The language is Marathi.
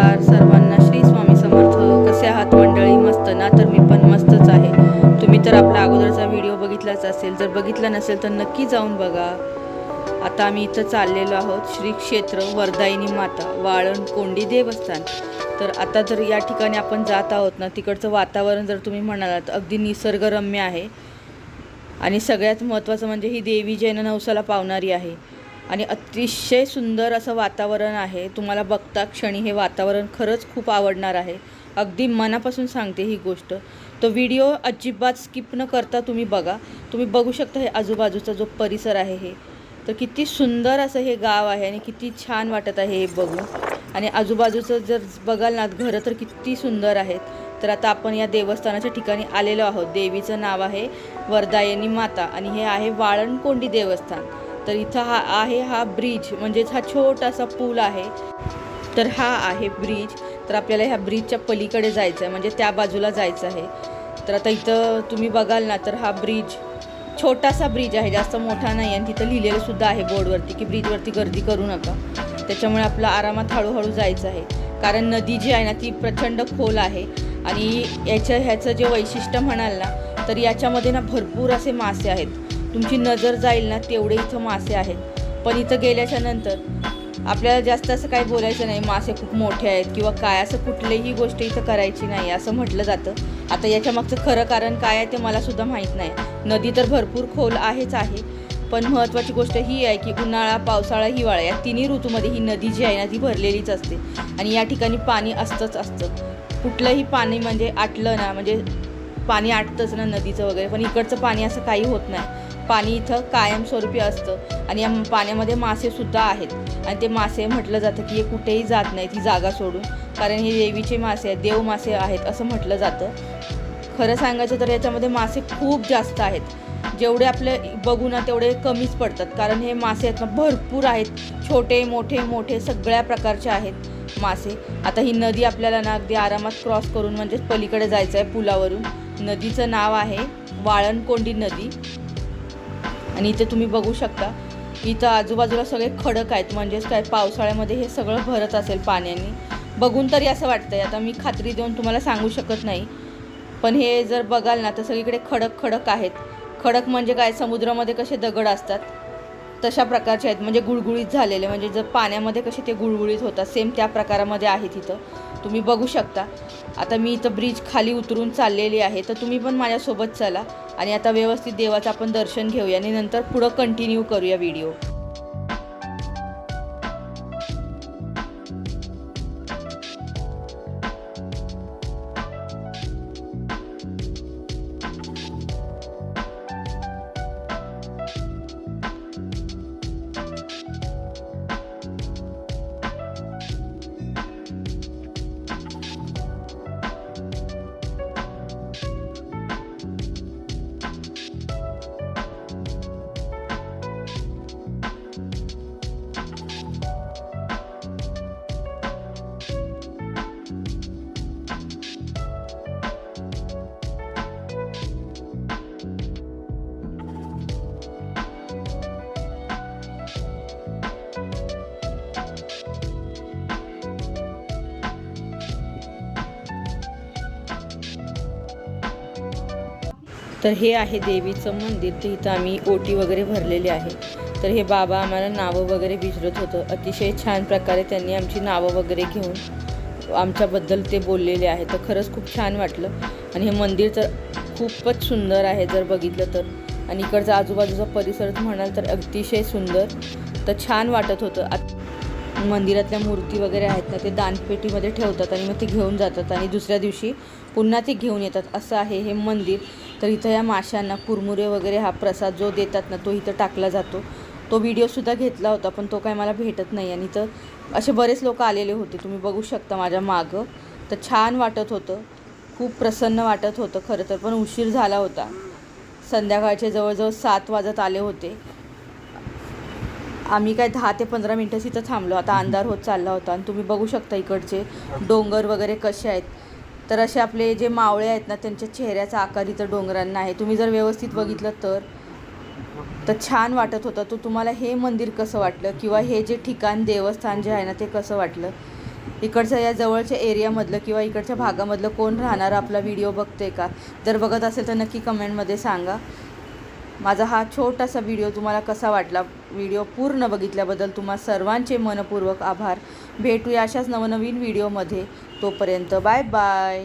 नमस्कार. सर्वांना श्री स्वामी समर्थ. कसे आहात मंडळी? मस्त ना? तर मी पण मस्तच आहे. तुम्ही तर आपला अगोदरचा व्हिडिओ बघितलाच असेल. जर बघितला नसेल तर नक्की जाऊन बघा. आता आम्ही इथं चाललेलो आहोत श्री क्षेत्र वरदायिनी माता वाळण कोंडी देवस्थान. तर आता जर या ठिकाणी आपण जात आहोत ना तिकडचं वातावरण जर तुम्ही म्हणालात अगदी निसर्गरम्य आहे. आणि सगळ्यात महत्त्वाचं म्हणजे ही देवी जैन नवसाला पावणारी आहे. आणि अतिशय सुंदर असं वातावरण आहे. तुम्हाला बघता क्षणी हे वातावरण खरंच खूप आवडणार आहे. अगदी मनापासून सांगते ही गोष्ट. तो व्हिडिओ अजिबात स्किप न करता तुम्ही बघा. तुम्ही बघू शकता हे आजूबाजूचा जो परिसर आहे हे. तर किती सुंदर असं हे गाव आहे आणि किती छान वाटत आहे हे बघून. आणि आजूबाजूचं जर बघाल ना घरं तर किती सुंदर आहेत. तर आता आपण या देवस्थानाच्या ठिकाणी आलेलो आहोत. देवीचं नाव आहे वरदायनी माता आणि हे आहे वाळणकोंडी देवस्थान. तर इथं हा आहे हा ब्रिज म्हणजेच हा छोटासा पूल आहे. तर हा आहे ब्रिज. तर आपल्याला ह्या ब्रिजच्या पलीकडे जायचं आहे म्हणजे त्या बाजूला जायचं आहे. तर आता इथं तुम्ही बघाल ना तर हा ब्रिज छोटासा ब्रिज आहे जास्त मोठा नाही आणि तिथं लिहिलेलं सुद्धा आहे बोर्डवरती की ब्रिजवरती गर्दी करू नका. त्याच्यामुळे आपलं आरामात हळूहळू जायचं आहे. कारण नदी जी आहे ना ती प्रचंड खोल आहे आणि याचं ह्याचं जे वैशिष्ट्य म्हणाल ना तर याच्यामध्ये ना भरपूर असे मासे आहेत. तुमची नजर जाईल ना तेवढे इथं मासे आहेत. पण इथं गेल्याच्यानंतर आपल्याला जास्त असं काही बोलायचं नाही मासे खूप मोठे आहेत किंवा काय असं कुठलीही गोष्ट इथं करायची नाही असं म्हटलं जातं. आता याच्या मागचं खरं कारण काय आहे ते मलासुद्धा माहीत नाही. नदी तर भरपूर खोल आहेच आहे पण महत्त्वाची गोष्ट ही आहे की उन्हाळा पावसाळा हिवाळा या तिन्ही ऋतूमध्ये ही नदी जी आहे ना ती भरलेलीच असते. आणि या ठिकाणी पाणी असतंच असतं. कुठलंही पाणी म्हणजे आटलं ना म्हणजे पाणी आटतंच ना नदीचं वगैरे पण इकडचं पाणी असं काही होत नाही. पाणी इथं कायमस्वरूपी असतं. आणि या पाण्यामध्ये मासेसुद्धा आहेत. आणि ते मासे म्हटलं जातं की हे कुठेही जात नाही ती जागा सोडून. कारण हे देवीचे मासे आहेत देव मासे आहेत असं म्हटलं जातं. खरं सांगायचं तर याच्यामध्ये मासे खूप जास्त आहेत. जेवढे आपले बघू ना तेवढे कमीच पडतात. कारण हे मासे आहेत ना भरपूर आहेत. छोटे मोठे मोठे सगळ्या प्रकारचे आहेत मासे. आता ही नदी आपल्याला ना अगदी आरामात क्रॉस करून म्हणजेच पलीकडे जायचं आहे पुलावरून. नदीचं नाव आहे वाळणकोंडी नदी. आणि इथे तुम्ही बघू शकता इथं आजूबाजूला सगळे खडक आहेत. म्हणजेच काय पावसाळ्यामध्ये हे सगळं भरत असेल पाण्याने. बघून तरी असं वाटतंय. आता मी खात्री देऊन तुम्हाला सांगू शकत नाही. पण हे जर बघाल ना तर सगळीकडे खडक खडक आहेत. खडक म्हणजे काय? समुद्रामध्ये कसे दगड असतात. तशा प्रकारचे आहेत म्हणजे गुळगुळीत झालेले म्हणजे जर पाण्यामध्ये कसे ते गुळगुळीत होतात सेम त्या प्रकारामध्ये आहे तिथं. तुम्ही बघू शकता. आता मी इथं ब्रिज खाली उतरून चाललेली आहे तर तुम्ही पण माझ्यासोबत चला. आणि आता व्यवस्थित देवाचं आपण दर्शन घेऊया आणि नंतर पुढं कंटिन्यू करूया व्हिडिओ तर हे आहे देवीचं मंदिर. तर इथं आम्ही ओटी वगैरे भरलेली आहे. तर हे बाबा आम्हाला नावं वगैरे विचारत होतं. अतिशय छान प्रकारे त्यांनी आमची नावं वगैरे घेऊन आमच्याबद्दल ते बोललेले आहे. तर खरंच खूप छान वाटलं. आणि हे मंदिर तर खूपच सुंदर आहे जर बघितलं तर. आणि इकडचा आजूबाजूचा परिसर म्हणाल तर अतिशय सुंदर. तर छान वाटत होतं. आत मंदिरातल्या मूर्ती वगैरे आहेत ना ते दानपेटीमध्ये ठेवतात आणि मग ते घेऊन जातात आणि दुसऱ्या दिवशी पुन्हा ते घेऊन येतात. असं आहे हे मंदिर. तर इथं या माशांना कुरमुरे वगैरे हा प्रसाद जो देतात ना तो इथं टाकला जातो. तो व्हिडिओसुद्धा घेतला होता पण तो काय मला भेटत नाही. आणि इथं असे बरेच लोक आलेले होते. तुम्ही बघू शकता माझ्या मागं. तर छान वाटत होतं. खूप प्रसन्न वाटत होतं खरं तर पण उशीर झाला होता. संध्याकाळचे जवळजवळ सात वाजत आले होते. आम्ही काय दहा ते पंधरा मिनटंच इथं थांबलो. आता अंधार होत चालला होता. आणि तुम्ही बघू शकता इकडचे डोंगर वगैरे कसे आहेत. तर असे आपले जे मावळे आहेत ना त्यांच्या चेहऱ्याचा आकार इथं डोंगरांना आहे. तुम्ही जर व्यवस्थित बघितलं तर तर छान वाटत होतं. तो तुम्हाला हे मंदिर कसं वाटलं? किंवा हे जे ठिकाण देवस्थान जे आहे ना ते कसं वाटलं? इकडच्या या जवळच्या एरियामधलं किंवा इकडच्या भागामधलं कोण राहणार आपला व्हिडिओ बघते का? जर बघत असेल तर नक्की कमेंटमध्ये सांगा. माझा हा छोटासा व्हिडिओ तुम्हाला कसा वाटला? व्हिडिओ पूर्ण बघितल्याबद्दल तुम्हा सर्वांचे मनपूर्वक आभार. भेटूया अशाच नवनवीन व्हिडिओमध्ये. तोपर्यंत बाय बाय.